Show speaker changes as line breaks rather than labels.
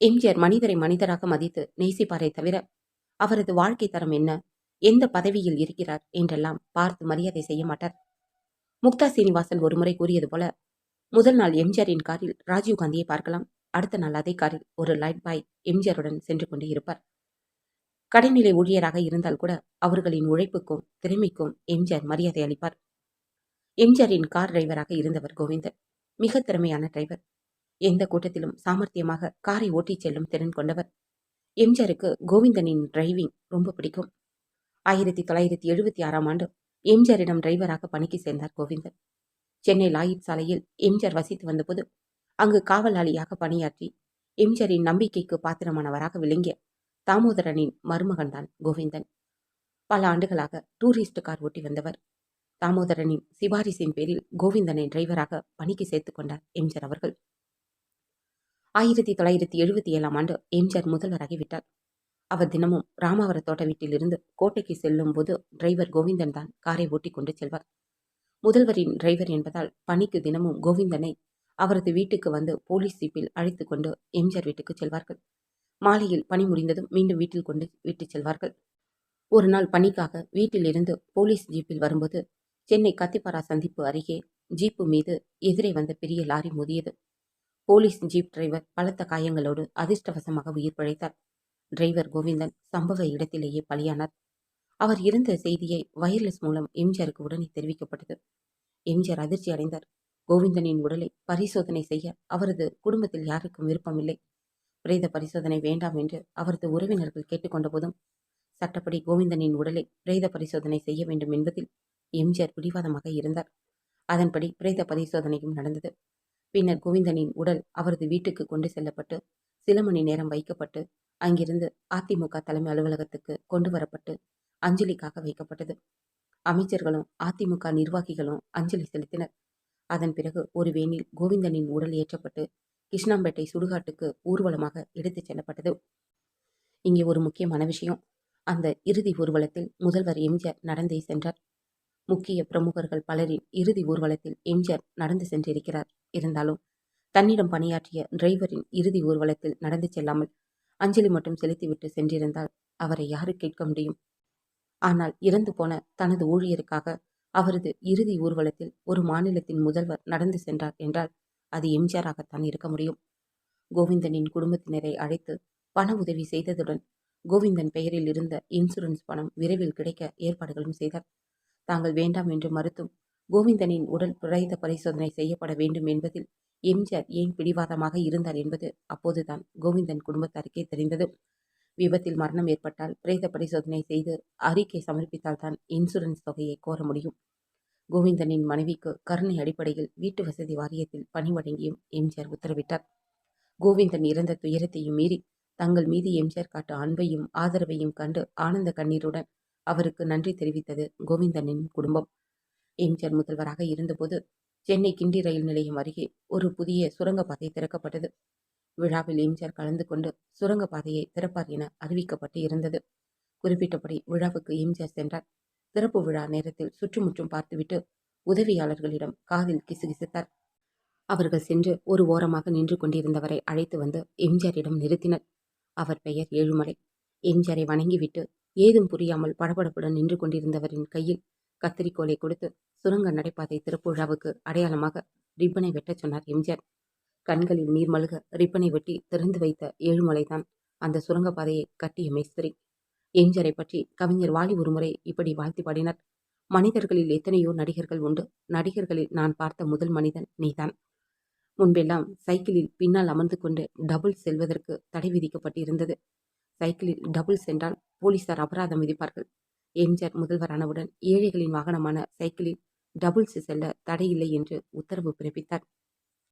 எம்ஜிஆர் மனிதரை மனிதராக மதித்து நேசிப்பாரை தவிர அவரது வாழ்க்கை தரம் என்ன? எந்த பதவியில் இருக்கிறார்? என்றெல்லாம் பார்த்து மரியாதை செய்ய மாட்டார். முக்தா சீனிவாசன் ஒருமுறை கூறியது போல முதல் நாள் எம்ஜிஆரின் காரில் ராஜீவ் காந்தியை பார்க்கலாம். அடுத்த நாள் அதே காரில் ஒரு லைட் பாய் எம்ஜிஆருடன் சென்று கொண்டு இருப்பார். கடைநிலை ஊழியராக இருந்தால் கூட அவர்களின் உழைப்புக்கும் திறமைக்கும் எம்ஜிஆர் மரியாதை அளிப்பார். எம்ஜிஆரின் கார் டிரைவராக இருந்தவர் கோவிந்தன் மிக திறமையான டிரைவர் எந்த கூட்டத்திலும் சாமர்த்தியமாக காரை ஓட்டிச் செல்லும் திறன் கொண்டவர். எம்ஜிஆருக்கு கோவிந்தனின் டிரைவிங் ரொம்ப பிடிக்கும். ஆயிரத்தி தொள்ளாயிரத்தி எழுபத்தி ஆறாம் ஆண்டு எம்ஜிஆரிடம் டிரைவராக பணிக்கு சேர்ந்தார் கோவிந்தன். சென்னை லாயிட் சாலையில் எம்ஜிஆர் வசித்து வந்தபோது அங்கு காவலாளியாக பணியாற்றி எம்ஜிஆரின் நம்பிக்கைக்கு பாத்திரமானவராக விளங்கிய தாமோதரனின் மருமகன்தான் கோவிந்தன். பல ஆண்டுகளாக டூரிஸ்ட் கார் ஓட்டி வந்தவர். தாமோதரனின் சிபாரிசின் பேரில் கோவிந்தனை டிரைவராக பணிக்கு சேர்த்து கொண்டார் எம்ஜிஆர் அவர்கள். ஆயிரத்தி தொள்ளாயிரத்தி எழுபத்தி ஏழாம் ஆண்டு எம்ஜிஆர் முதல்வராகிவிட்டார். அவர் தினமும் ராமாவர தோட்ட வீட்டிலிருந்து கோட்டைக்கு செல்லும் போது டிரைவர் கோவிந்தன் தான் காரை ஓட்டி கொண்டு செல்வார். முதல்வரின் டிரைவர் என்பதால் பணிக்கு தினமும் கோவிந்தனை அவரது வீட்டுக்கு வந்து போலீஸ் ஜீப்பில் அழைத்து கொண்டு எம்ஜிஆர் வீட்டுக்கு செல்வார்கள். மாலையில் பணி முடிந்ததும் மீண்டும் வீட்டில் கொண்டு விட்டு செல்வார்கள். ஒரு நாள் பணிக்காக வீட்டிலிருந்து போலீஸ் ஜீப்பில் வரும்போது சென்னை கத்திப்பாரா சந்திப்பு அருகே ஜீப்பு மீது எதிரே வந்த பெரிய லாரி மோதியது. போலீஸ் ஜீப் டிரைவர் பலத்த காயங்களோடு அதிர்ஷ்டவசமாக உயிர் பிழைத்தார். டிரைவர் கோவிந்தன் சம்பவ இடத்திலேயே பலியானார். அவர் இருந்த செய்தியை வயர்லெஸ் மூலம் எம்ஜிஆருக்கு உடனே தெரிவிக்கப்பட்டது. எம்ஜிஆர் அதிர்ச்சி அடைந்தார். கோவிந்தனின் உடலை பரிசோதனை செய்ய அவரது குடும்பத்தில் யாருக்கும் விருப்பமில்லை. பிரேத பரிசோதனை வேண்டாம் என்று அவரது உறவினர்கள் கேட்டுக்கொண்ட போதும் சட்டப்படி கோவிந்தனின் உடலை பிரேத பரிசோதனை செய்ய வேண்டும் என்பதில் எம்ஜிஆர் பிடிவாதமாக இருந்தார். அதன்படி பிரேத பரிசோதனையும் நடந்தது. பின்னர் கோவிந்தனின் உடல் அவரது வீட்டுக்கு கொண்டு செல்லப்பட்டு சில மணி நேரம் வைக்கப்பட்டு அங்கிருந்து அதிமுக தலைமை அலுவலகத்துக்கு கொண்டு வரப்பட்டு அஞ்சலிக்காக வைக்கப்பட்டது. அமைச்சர்களும் அதிமுக நிர்வாகிகளும் அஞ்சலி செலுத்தினர். அதன் பிறகு ஒரு வேனில் கோவிந்தனின் உடல் ஏற்றப்பட்டு கிருஷ்ணாம்பேட்டை சுடுகாட்டுக்கு ஊர்வலமாக எடுத்துச் செல்லப்பட்டது. இங்கே ஒரு முக்கியமான விஷயம். அந்த இறுதி ஊர்வலத்தில் முதல்வர் எம்ஜிஆர் நடந்தே சென்றார். முக்கிய பிரமுகர்கள் பலரின் இறுதி ஊர்வலத்தில் எம்ஜிஆர் நடந்து சென்றிருக்கிறார். இருந்தாலும் தன்னிடம் பணியாற்றிய டிரைவரின் இறுதி ஊர்வலத்தில் நடந்து செல்லாமல் அஞ்சலி மட்டும் செலுத்திவிட்டு சென்றிருந்தால் அவரை யாரு கேட்க முடியும்? ஆனால் இறந்து போன தனது ஊழியருக்காக அவரது இறுதி ஊர்வலத்தில் ஒரு மாநிலத்தின் முதல்வர் நடந்து சென்றார் என்றால் அது எம்ஜிஆராகத்தான் இருக்க முடியும். கோவிந்தனின் குடும்பத்தினரை அழைத்து பண உதவி செய்ததுடன் கோவிந்தன் பெயரில் இருந்த இன்சூரன்ஸ் பணம் விரைவில் கிடைக்க ஏற்பாடுகளும் செய்தார். தாங்கள் வேண்டாம் என்று மறுத்தும் கோவிந்தனின் உடல் பிரேத பரிசோதனை செய்யப்பட வேண்டும் என்பதில் எம்ஜிஆர் ஏன் பிடிவாதமாக இருந்தார் என்பது அப்போதுதான் கோவிந்தன் குடும்பத்தாருக்கே தெரிந்தது விபத்தில் மரணம் ஏற்பட்டால் பிரேத பரிசோதனை செய்து அறிக்கை சமர்ப்பித்தால் தான் இன்சூரன்ஸ் தொகையை கோர முடியும். கோவிந்தனின் மனைவிக்கு கருணை அடிப்படையில் வீட்டு வசதி வாரியத்தில் பணி வழங்கியும் எம்ஜிஆர் உத்தரவிட்டார். கோவிந்தன் இறந்த துயரத்தையும் மீறி தங்கள் மீது எம்ஜிஆர் காட்டு அன்பையும் ஆதரவையும் கண்டு ஆனந்த கண்ணீருடன் அவருக்கு நன்றி தெரிவித்தது கோவிந்தனின் குடும்பம். எம்ஜிஆர் முதல்வராக இருந்தபோது சென்னை கிண்டி ரயில் நிலையம் அருகே ஒரு புதிய சுரங்கப்பாதை திறக்கப்பட்டது. விழாவில் எம்ஜிஆர் கலந்து கொண்டு சுரங்கப்பாதையை திறப்பார் என அறிவிக்கப்பட்டு இருந்தது. குறிப்பிட்டபடி விழாவுக்கு எம்ஜிஆர் சென்றார். திறப்பு விழா நேரத்தில் சுற்றுமுற்றும் பார்த்துவிட்டு உதவியாளர்களிடம் காதில் கிசுகிசுத்தார். அவர்கள் சென்று ஒரு ஓரமாக நின்று கொண்டிருந்தவரை அழைத்து வந்து எம்ஜிஆரிடம் நிறுத்தினர். அவர் பெயர் ஏழுமலை. எம்ஜிஆரை வணங்கிவிட்டு ஏதும் புரியாமல் படபடப்புடன் நின்று கொண்டிருந்தவரின் கையில் கத்திரிக்கோலை கொடுத்து சுரங்க நடைபாதை திருப்புழாவுக்கு அடையாளமாக ரிப்பனை வெட்டச் சொன்னார் எம்ஜிஆர். கண்களில் நீர் மழுக ரிப்பனை வெட்டி திறந்து வைத்த ஏழுமலைதான் அந்த சுரங்கப்பாதையை கட்டிய மேஸ்திரி. எம்ஜிஆரை பற்றி கவிஞர் வாலி ஒருமுறை இப்படி வாழ்த்தி பாடினார். மனிதர்களில் எத்தனையோ நடிகர்கள் உண்டு. நடிகர்களில் நான் பார்த்த முதல் மனிதன் நீதான். முன்பெல்லாம் சைக்கிளில் பின்னால் அமர்ந்து கொண்டு டபுள் செல்வதற்கு தடை விதிக்கப்பட்டிருந்தது. சைக்கிளில் டபுள் சென்றால் போலீசார் அபராதம் விதிப்பார்கள். எம்ஜிஆர் முதல்வரானவுடன் ஏழைகளின் வாகனமான சைக்கிளில் டபுள்ஸ் செல்ல தடையில்லை என்று உத்தரவு பிறப்பித்தார்.